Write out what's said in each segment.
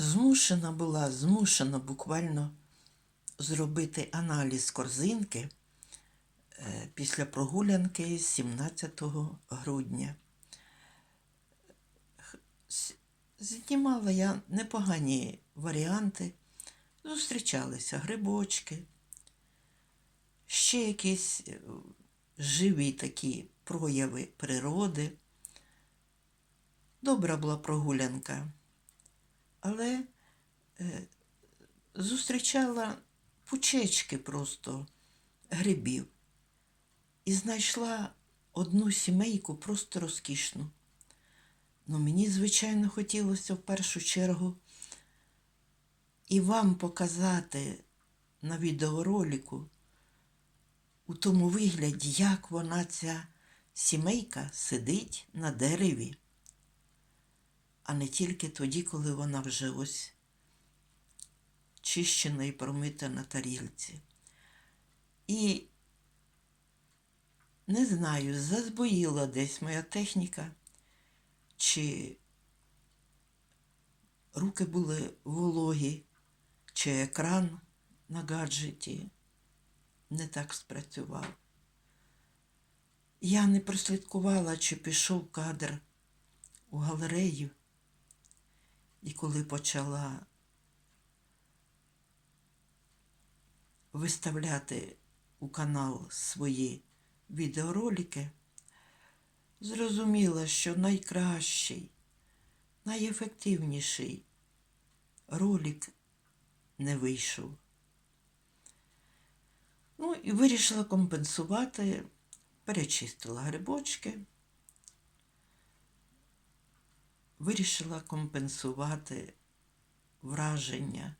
змушена була, змушена буквально зробити аналіз корзинки е, після прогулянки 17 грудня. Знімала я непогані варіанти, зустрічалися грибочки, ще якісь е, живі такі прояви природи. Добра була прогулянка, але е, зустрічала пучечки просто грибів і знайшла одну сімейку просто розкішну. Ну, мені, звичайно, хотілося в першу чергу і вам показати на відеоролику у тому вигляді, як вона, ця сімейка, сидить на дереві, а не тільки тоді, коли вона вже ось чищена і промита на тарілці. І не знаю, зазбоїла десь моя техніка, чи руки були вологі, чи екран на гаджеті не так спрацював. Я не прослідкувала, чи пішов кадр у галерею, і коли почала виставляти у канал свої відеоролики, зрозуміла, що найкращий, найефективніший ролик не вийшов. Ну і вирішила компенсувати, перечистила грибочки, вирішила компенсувати враження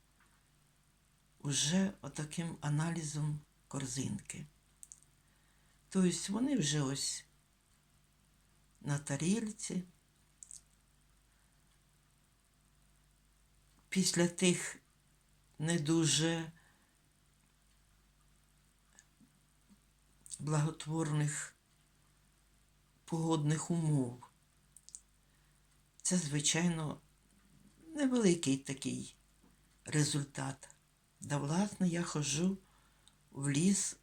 уже отаким аналізом корзинки. Тобто вони вже ось на тарілці. Після тих не дуже благотворних погодних умов. Це, звичайно, невеликий такий результат. Да, власне, я ходжу в ліс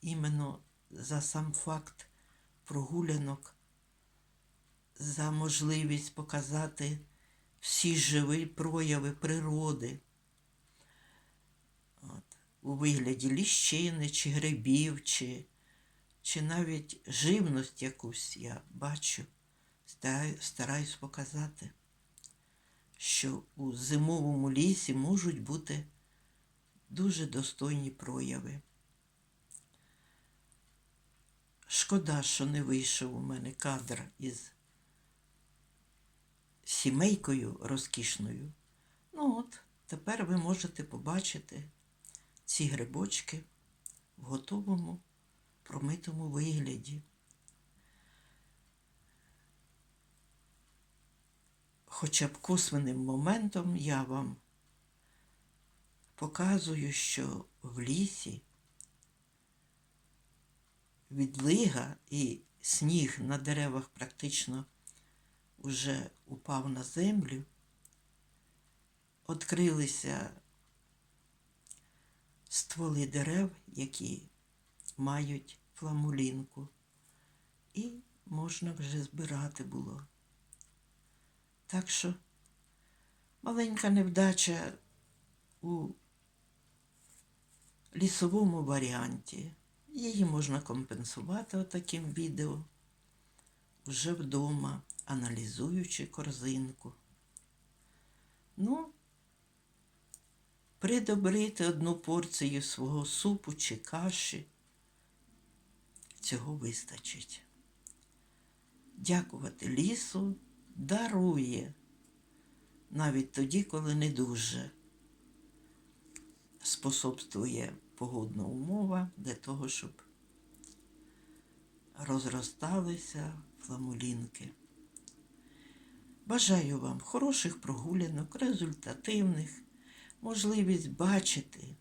іменно за сам факт прогулянок, за можливість показати всі живі прояви природи. От. У вигляді ліщини, чи грибів, чи, чи навіть живність якусь я бачу, стараюсь показати, що у зимовому лісі можуть бути дуже достойні прояви. Шкода, що не вийшов у мене кадр із сімейкою розкішною. Ну от, тепер ви можете побачити ці грибочки в готовому промитому вигляді. Хоча б косвенним моментом я вам показую, що в лісі відлига і сніг на деревах практично вже упав на землю, відкрилися стволи дерев, які мають фламулінку, і можна вже збирати було. Так що маленька невдача у лісовому варіанті. Її можна компенсувати отаким відео вже вдома, аналізуючи корзинку. Ну, придобрити одну порцію свого супу чи каші. Цього вистачить. Дякувати лісу дарує, навіть тоді, коли не дуже способствує погодна умова для того, щоб розросталися фламулінки. Бажаю вам хороших прогулянок, результативних, можливість бачити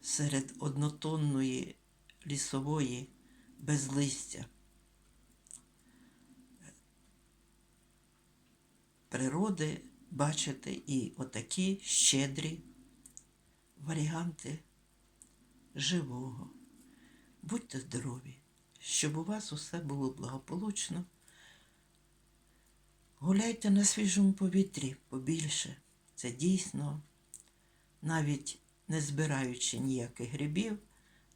серед однотонної лісової безлистя природи бачити і отакі щедрі варіанти живого. Будьте здорові, щоб у вас усе було благополучно. Гуляйте на свіжому повітрі побільше. Це дійсно, навіть не збираючи ніяких грибів,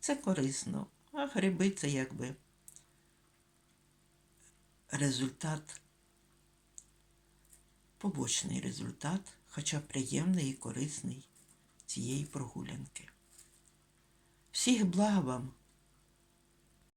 це корисно. А гриби це якби результат, побочний результат, хоча приємний і корисний цієї прогулянки. Всіх благ вам,